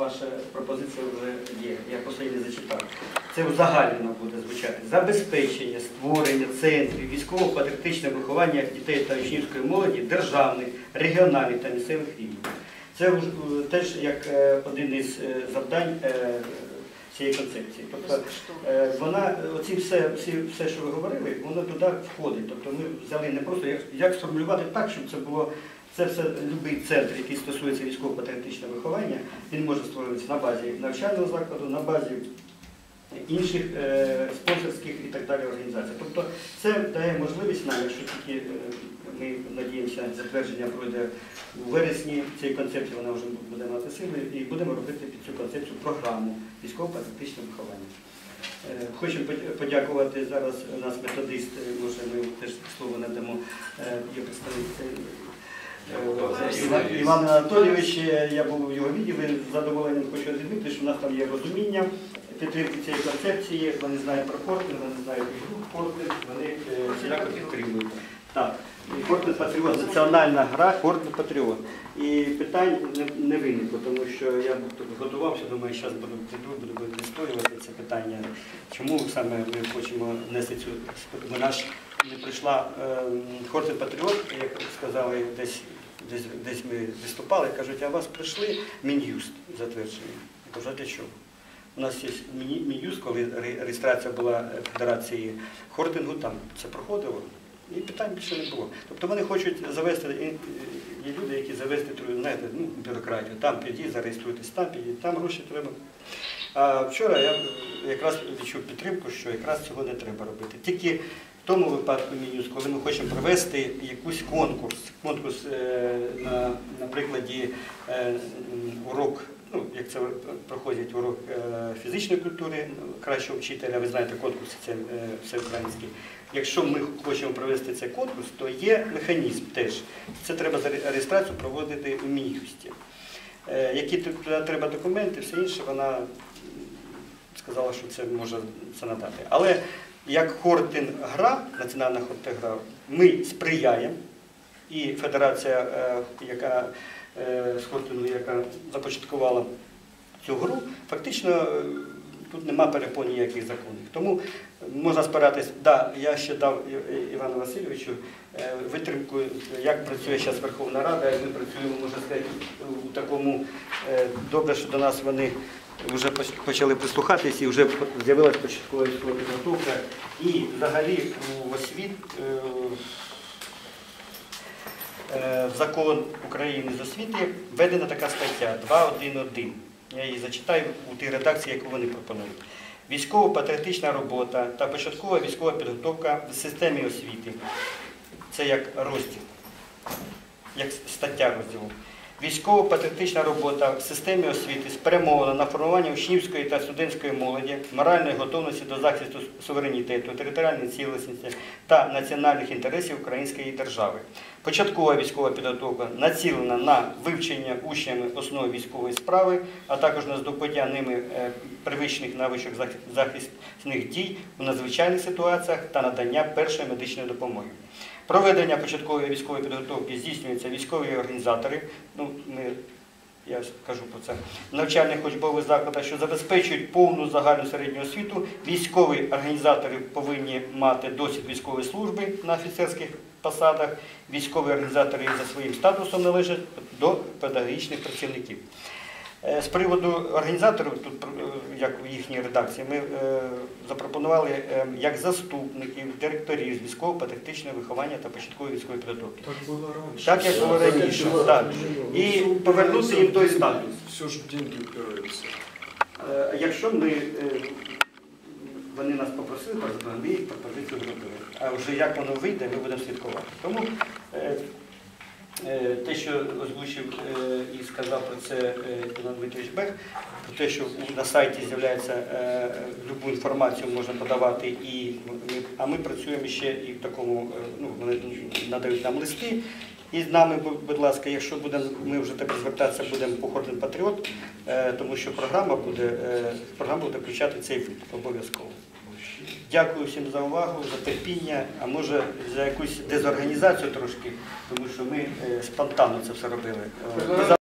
Ваша пропозиція вже є, я просто її не зачитав. Це узагальнено буде звучати. Забезпечення створення центрів військово-патріотичного виховання дітей та учнівської молоді державних, регіональних та місцевих рівнів. Це е, теж як е, один із е, завдань цієї концепції. Тобто вона, оці все, всі, все, що ви говорили, воно туди входить. Тобто ми взяли не просто як, як сформулювати так, щоб це було. Це все будь-який центр, який стосується військово-патріотичного виховання, він може створюватися на базі навчального закладу, на базі інших е, спонсорських і так далі організацій. Тобто це дає можливість нам, якщо тільки е, ми надіємося, затвердження пройде у вересні цієї концепції, вона вже буде мати сили, і будемо робити під цю концепцію програму військово-патріотичного виховання. Е, Хочемо подякувати зараз у нас методист, е, може ми теж слово надамо, є представник Іван- Анатолійович, е, я був у його відділі, з задоволенням хочу відмітити, що в нас там є розуміння підтримки цієї концепції, вони знають про Фортен, вони знають Фортен, вони е, всіляко підтримують. Так, і Патріот, національна гра Фортен Патріот. І питань не, не виникло, тому що я готувався, думаю, зараз буду піду, буду відстоювати це питання. Чому саме ми хочемо внести цю вона ж не прийшла Фортен Патріот, як сказали десь. Десь, десь ми виступали, кажуть, а вас прийшли Мін'юст затверджений. Я кажу, а для чого? У нас є Мін'юст, коли реєстрація була Федерації Хортингу, там це проходило, і питань більше не було. Тобто вони хочуть завести, є люди, які завести знаєте, ну, бюрократію. Там підіть, зареєструйтесь, там підіть, там гроші треба. А вчора я якраз відчув підтримку, що якраз цього не треба робити. Тільки тому випадку Мінюс, коли ми хочемо провести якийсь конкурс, конкурс е, на, на прикладі е, урок, ну, як це проходить урок е, фізичної культури кращого вчителя, ви знаєте, конкурси це всеукраїнські. Якщо ми хочемо провести цей конкурс, то є механізм теж. Це треба за реєстрацію проводити у Мін'юсті. Які треба документи, все інше, вона сказала, що це може це надати. Але як Хортин гра, національна Хортин гра, ми сприяємо, і федерація, е, яка е, з Хортину, яка започаткувала цю гру, фактично е, тут нема перепон ніяких законів. Тому можна спиратись, да, я ще дав Івану Васильовичу витримку, як працює зараз Верховна Рада, як ми працюємо, можна сказати, у такому добре, що до нас вони вже почали прислухатись і вже з'явилася початкова військова підготовка. І взагалі у освіт е, е, в закон України з освіти введена така стаття 2.1.1. Я її зачитаю у тій редакції, яку вони пропонують. Військово-патріотична робота та початкова військова підготовка в системі освіти. Це як розділ, як стаття розділу. Військово-патріотична робота в системі освіти спрямована на формування учнівської та студентської молоді, моральної готовності до захисту суверенітету, територіальної цілісності та національних інтересів української держави. Початкова військова підготовка націлена на вивчення учнями основ військової справи, а також на здобуття ними е, привичних навичок захисних дій у надзвичайних ситуаціях та надання першої медичної допомоги. Проведення початкової військової підготовки здійснюється військові організатори. Ну, ми, я кажу про це навчальних учбових закладах, що забезпечують повну загальну середню освіту. Військові організатори повинні мати досвід військової служби на офіцерських посадах. Військові організатори за своїм статусом належать до педагогічних працівників. Е, З приводу організаторів, тут е, як в їхній редакції, ми е, запропонували як заступників, директорів з військово-патріотичного виховання та початкової військової підготовки. Так было раньше. Так як було раніше, так. І повернути їм той статус. Все в деньги упираются. Е, Якщо ми, вони нас попросили, ми їх пропозицію зробили. А вже як воно вийде, ми будемо слідкувати. Тому те, що озвучив е, і сказав про це е, Іван Дмитрович Бех, про те, що на сайті з'являється е, любу інформацію можна подавати, і ми, а ми працюємо ще і в такому, е, ну, надають нам листи. І з нами, будь- ласка, якщо будемо, ми вже тепер звертатися будемо по Патріот, е, тому що програма буде, е, програма буде включати цей обов'язково. Дякую всім за увагу, за терпіння, а може за якусь дезорганізацію трошки, тому що ми е, спонтанно це все робили. Е, ми